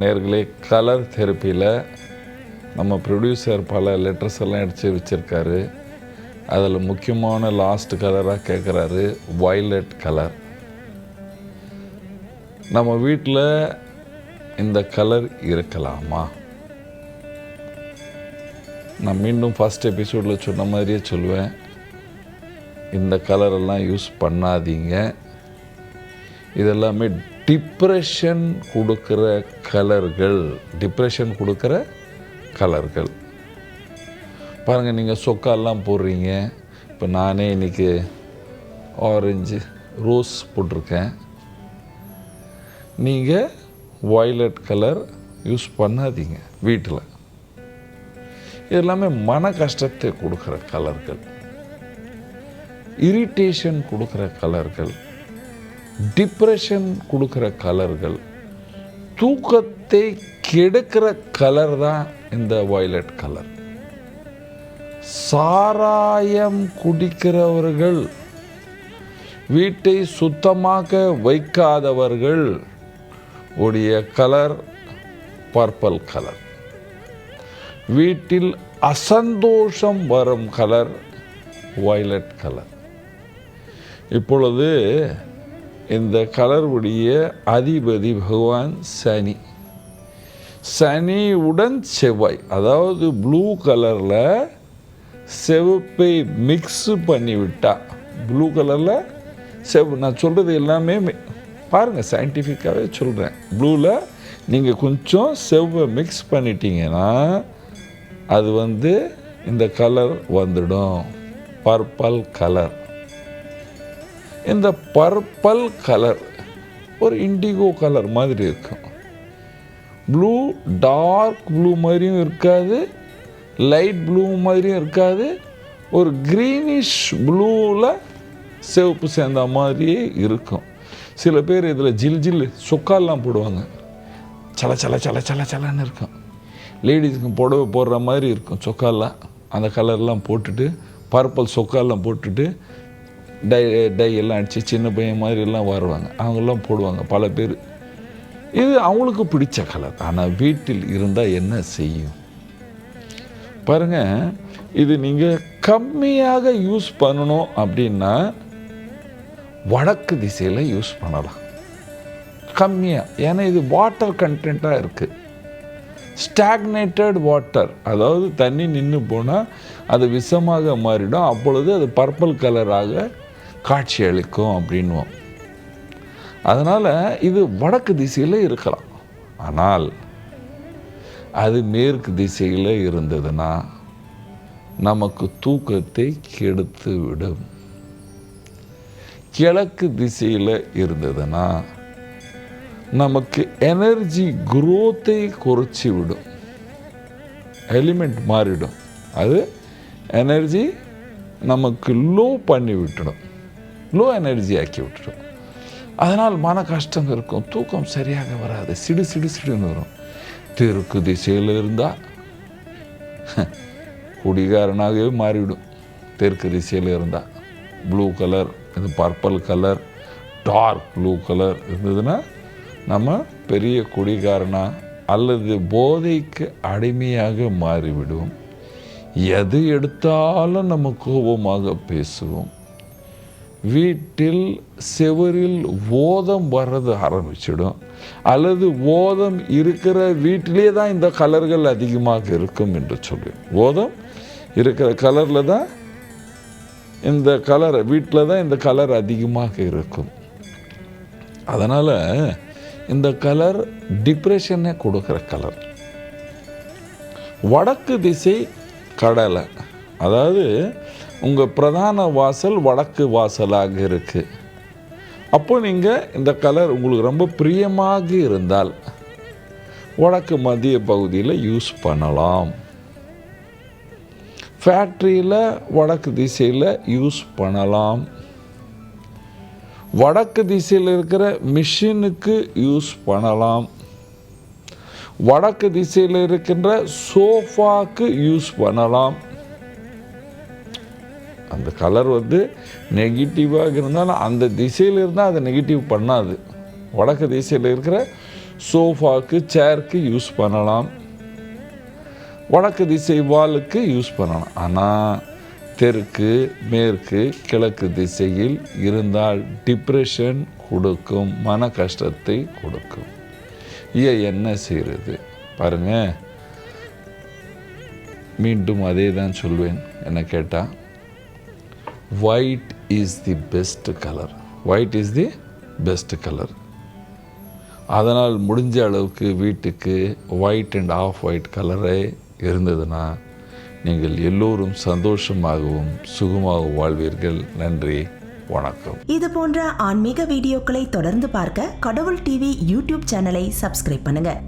நேர்களே கலர் தெரப்பியில் நம்ம ப்ரொடியூசர் பல லெட்டர்ஸ் எல்லாம் அடித்து வச்சுருக்காரு. அதில் முக்கியமான லாஸ்ட் கலராக கேட்குறாரு வயலட் கலர் நம்ம வீட்டில் இந்த கலர் இருக்கலாமா? நான் மீண்டும் ஃபஸ்ட் எபிசோடில் சொன்ன மாதிரியே சொல்லுவேன் இந்த கலரெல்லாம் யூஸ் பண்ணாதீங்க. இதெல்லாமே டிப்ரெஷன் கொடுக்குற கலர்கள் டிப்ரெஷன் கொடுக்குற கலர்கள். பாருங்கள் நீங்கள் சொக்காலாம் போடுறீங்க. இப்போ நானே இன்றைக்கி ஆரஞ்சு ரோஸ் போட்டிருக்கேன். நீங்கள் வயலட் கலர் யூஸ் பண்ணாதீங்க வீட்டில். இதெல்லாமே மன கஷ்டத்தை கொடுக்குற கலர்கள். இரிட்டேஷன் கொடுக்குற கலர்கள். டிப்ரெஷன் கொடுக்குற கலர்கள் தூக்கத்தை கெடுக்கிற கலர் தான் இந்த வயலட் கலர் சாராயம் குடிக்கிறவர்கள் வீட்டை சுத்தமாக வைக்காதவர்கள் உடைய கலர் பர்பிள் கலர் வீட்டில் அசந்தோஷம் வரும் கலர் வயலட் கலர் இப்பொழுது இந்த கலருடைய அதிபதி பகவான் சனி. சனியுடன் செவ்வாய் அதாவது ப்ளூ கலரில் செவப்பை மிக்ஸு பண்ணிவிட்டா. ப்ளூ கலரில் செவ் நான் சொல்கிறது எல்லாமே பாருங்கள் சயின்டிஃபிக்காகவே சொல்கிறேன் ப்ளூவில் நீங்கள் கொஞ்சம் செவ்வை மிக்ஸ் பண்ணிட்டீங்கன்னா அது வந்து இந்த கலர் வந்துடும். பர்பல் கலர் இந்த பர்பல் கலர் ஒரு இண்டிகோ கலர் மாதிரி இருக்கும். ப்ளூ டார்க் ப்ளூ மாதிரியும் இருக்காது லைட் ப்ளூ மாதிரியும் இருக்காது ஒரு க்ரீனிஷ் ப்ளூவில் சிவப்பு சேர்ந்த மாதிரியே இருக்கும். சில பேர் இதில் ஜில் ஜில் சொக்கால்லாம் போடுவாங்க. சல சல சல சல சலன்னு இருக்கும். லேடிஸுக்கு புடவை போடுற மாதிரி இருக்கும் சொக்கால்லாம். அந்த கலர்லாம் போட்டுட்டு பர்பிள் சொக்கால்லாம் போட்டுட்டு டை டை எல்லாம் அடித்து சின்ன பையன் மாதிரி எல்லாம் வருவாங்க. அவங்கெல்லாம் போடுவாங்க பல பேர். இது அவங்களுக்கு பிடிச்ச கலர் ஆனால் வீட்டில் இருந்தால் என்ன செய்யும்? பாருங்கள் இது நீங்கள் கம்மியாக யூஸ் பண்ணணும் அப்படின்னா வடக்கு திசையில் யூஸ் பண்ணலாம். கம்மியாக ஏன்னா இது வாட்டர் கண்டென்ட்டாக இருக்குது ஸ்டாக்னேட்டட் வாட்டர் அதாவது தண்ணி நின்று போனால் அது விஷமாக மாறிடும். அப்பொழுது அது பர்பிள் கலராக காட்சி அளிக்கும் அப்படின்வோம் அதனால் இது வடக்கு திசையில் இருக்கலாம். ஆனால் அது மேற்கு திசையில் இருந்ததுன்னா நமக்கு தூக்கத்தை கெடுத்து விடும். கிழக்கு திசையில் இருந்ததுன்னா நமக்கு எனர்ஜி குரோத்தை குறைச்சி விடும். எலிமெண்ட் மாறிடும். அது எனர்ஜி நமக்கு லோ பண்ணி விட்டுடும். லோ எனர்ஜி ஆக்கி விட்டுடும் அதனால் மன கஷ்டம் இருக்கும் தூக்கம் சரியாக வராது சிடு சிடு சிடுன்னு வரும் தெற்கு திசையில் இருந்தால் குடிகாரனாகவே மாறிவிடும் தெற்கு திசையில் இருந்தால் ப்ளூ கலர் இது purple colour dark blue colour இருந்ததுன்னா நம்ம பெரிய குடிகாரனா அல்லது போதைக்கு அடிமையாக மாறிவிடுவோம் எது எடுத்தாலும் நம்ம கோபமாக பேசுவோம் வீட்டில் செவரில் ஓதம் வர்றது ஆரம்பிச்சிடும். அல்லது ஓதம் இருக்கிற வீட்டிலே தான் இந்த கலர்கள் அதிகமாக இருக்கும் என்று சொல்லுவேன் ஓதம் இருக்கிற கலரில் தான் இந்த கலர் வீட்டில் தான் இந்த கலர் அதிகமாக இருக்கும். அதனால் இந்த கலர் டிப்ரெஷனை கொடுக்குற கலர். வடக்கு திசை கடலை. அதாவது உங்கள் பிரதான வாசல் வடக்கு வாசலாக இருக்குது அப்போ நீங்கள் இந்த கலர் உங்களுக்கு ரொம்ப பிரியமாக இருந்தால் வடக்கு மத்திய பகுதியில் யூஸ் பண்ணலாம். ஃபேக்ட்ரியில் வடக்கு திசையில் யூஸ் பண்ணலாம். வடக்கு திசையில் இருக்கிற மிஷினுக்கு யூஸ் பண்ணலாம். வடக்கு திசையில் இருக்கின்ற சோஃபாக்கு யூஸ் பண்ணலாம். அந்த கலர் வந்து நெகட்டிவாக இருந்தாலும் அந்த திசையில் இருந்தால் அதை நெகட்டிவ் பண்ணாது. வடக்கு திசையில் இருக்கிற சோஃபாவுக்கு சேருக்கு யூஸ் பண்ணலாம். வடக்கு திசை வாலுக்கு யூஸ் பண்ணலாம். ஆனால் தெற்கு மேற்கு கிழக்கு திசையில் இருந்தால் டிப்ரெஷன் கொடுக்கும் மன கஷ்டத்தை கொடுக்கும். ஐயா என்ன செய்கிறது பாருங்கள் மீண்டும் அதே தான் சொல்வேன். என்ன கேட்டால் white is the best colour white is the best colour அதனால் முடிஞ்ச அளவுக்கு வீட்டுக்கு ஒயிட் அண்ட் ஆஃப் ஒயிட் கலரே இருந்ததுன்னா நீங்கள் எல்லோரும் சந்தோஷமாகவும் சுகமாகவும் வாழ்வீர்கள். நன்றி. வணக்கம். இது போன்ற ஆன்மீக வீடியோக்களை தொடர்ந்து பார்க்க கடவுள் டிவி யூடியூப் சேனலை சப்ஸ்கிரைப் பண்ணுங்க.